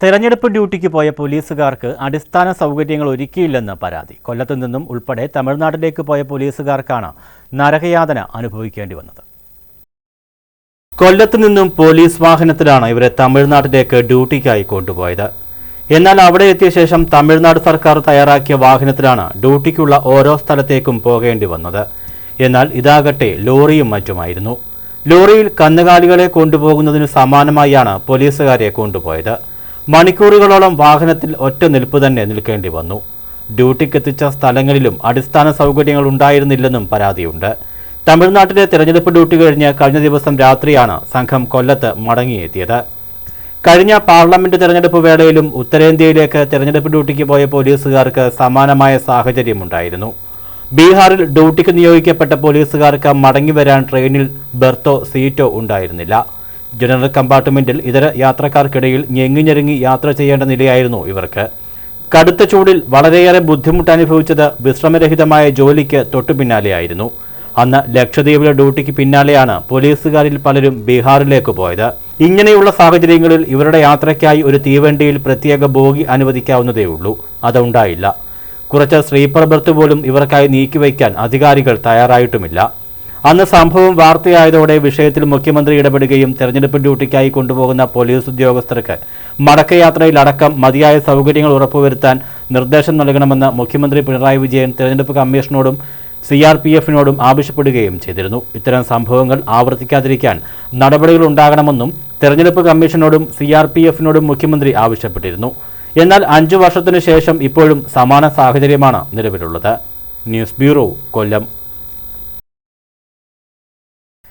തെരഞ്ഞെടുപ്പ് ഡ്യൂട്ടിക്ക് പോയ പോലീസുകാർക്ക് അടിസ്ഥാന സൗകര്യങ്ങൾ ഒരുക്കിയില്ലെന്ന് പരാതി. കൊല്ലത്തു നിന്നും ഉൾപ്പെടെ തമിഴ്നാട്ടിലേക്ക് പോയ പോലീസുകാർക്കാണ് നരകയാതന അനുഭവിക്കേണ്ടി വന്നത്. കൊല്ലത്തു നിന്നും പോലീസ് വാഹനത്തിലാണ് ഇവരെ തമിഴ്നാട്ടിലേക്ക് ഡ്യൂട്ടിക്കായി കൊണ്ടുപോയത്. എന്നാൽ അവിടെ എത്തിയ ശേഷം തമിഴ്നാട് സർക്കാർ തയ്യാറാക്കിയ വാഹനത്തിലാണ് ഡ്യൂട്ടിക്കുള്ള ഓരോ സ്ഥലത്തേക്കും പോകേണ്ടി വന്നത്. എന്നാൽ ഇതാകട്ടെ ലോറിയും മറ്റുമായിരുന്നു. ലോറിയിൽ കന്നുകാലികളെ കൊണ്ടുപോകുന്നതിന് സമാനമായാണ് പോലീസുകാരെ കൊണ്ടുപോയത്. മണിക്കൂറുകളോളം വാഹനത്തിൽ ഒറ്റ നിൽപ്പ് തന്നെ നിൽക്കേണ്ടി വന്നു. ഡ്യൂട്ടിക്കെത്തിച്ച സ്ഥലങ്ങളിലും അടിസ്ഥാന സൗകര്യങ്ങൾ ഉണ്ടായിരുന്നില്ലെന്നും പരാതിയുണ്ട്. തമിഴ്നാട്ടിലെ തെരഞ്ഞെടുപ്പ് ഡ്യൂട്ടി കഴിഞ്ഞ് കഴിഞ്ഞ ദിവസം രാത്രിയാണ് സംഘം കൊല്ലത്ത് മടങ്ങിയെത്തിയത്. കഴിഞ്ഞ പാർലമെന്റ് തെരഞ്ഞെടുപ്പ് വേളയിലും ഉത്തരേന്ത്യയിലേക്ക് തെരഞ്ഞെടുപ്പ് ഡ്യൂട്ടിക്ക് പോയ പോലീസുകാർക്ക് സമാനമായ സാഹചര്യമുണ്ടായിരുന്നു. ബീഹാറിൽ ഡ്യൂട്ടിക്ക് നിയോഗിക്കപ്പെട്ട പോലീസുകാർക്ക് മടങ്ങിവരാൻ ട്രെയിനിൽ ബെർത്തോ സീറ്റോ ഉണ്ടായിരുന്നില്ല. ജനറൽ കമ്പാർട്ട്മെന്റിൽ ഇതര യാത്രക്കാർക്കിടയിൽ ഞെങ്ങിഞ്ഞെരുങ്ങി യാത്ര ചെയ്യേണ്ട നിലയായിരുന്നു ഇവർക്ക്. കടുത്ത ചൂടിൽ വളരെയേറെ ബുദ്ധിമുട്ട് അനുഭവിച്ചത് വിശ്രമരഹിതമായ ജോലിക്ക് തൊട്ടു പിന്നാലെയായിരുന്നു. അന്ന് ലക്ഷദ്വീപിലെ ഡ്യൂട്ടിക്ക് പിന്നാലെയാണ് പോലീസുകാരിൽ പലരും ബീഹാറിലേക്ക് പോയത്. ഇങ്ങനെയുള്ള സാഹചര്യങ്ങളിൽ ഇവരുടെ യാത്രയ്ക്കായി ഒരു തീവണ്ടിയിൽ പ്രത്യേക ബോഗി അനുവദിക്കാവുന്നതേയുള്ളൂ. അതുണ്ടായില്ല. കുറച്ച് സ്ലീപ്പർ ബർത്ത് പോലും ഇവർക്കായി നീക്കിവയ്ക്കാൻ അധികാരികൾ തയ്യാറായിട്ടുമില്ല. അന്ന് സംഭവം വാർത്തയായതോടെ വിഷയത്തിൽ മുഖ്യമന്ത്രി ഇടപെടുകയും തെരഞ്ഞെടുപ്പ് ഡ്യൂട്ടിക്കായി കൊണ്ടുപോകുന്ന പോലീസ് ഉദ്യോഗസ്ഥർക്ക് മടക്കയാത്രയിലടക്കം മതിയായ സൗകര്യങ്ങൾ ഉറപ്പുവരുത്താൻ നിർദ്ദേശം നൽകണമെന്ന് മുഖ്യമന്ത്രി പിണറായി വിജയൻ തെരഞ്ഞെടുപ്പ് കമ്മീഷനോടും സി ആർ പി എഫിനോടും ആവശ്യപ്പെടുകയും ചെയ്തിരുന്നു. ഇത്തരം സംഭവങ്ങൾ ആവർത്തിക്കാതിരിക്കാൻ നടപടികൾ ഉണ്ടാകണമെന്നും തെരഞ്ഞെടുപ്പ് കമ്മീഷനോടും സി ആർ പി എഫിനോടും മുഖ്യമന്ത്രി ആവശ്യപ്പെട്ടിരുന്നു. എന്നാൽ അഞ്ചു വർഷത്തിനു ശേഷം ഇപ്പോഴും സമാന സാഹചര്യമാണ് നിലവിലുള്ളത്. News bureau Kollam.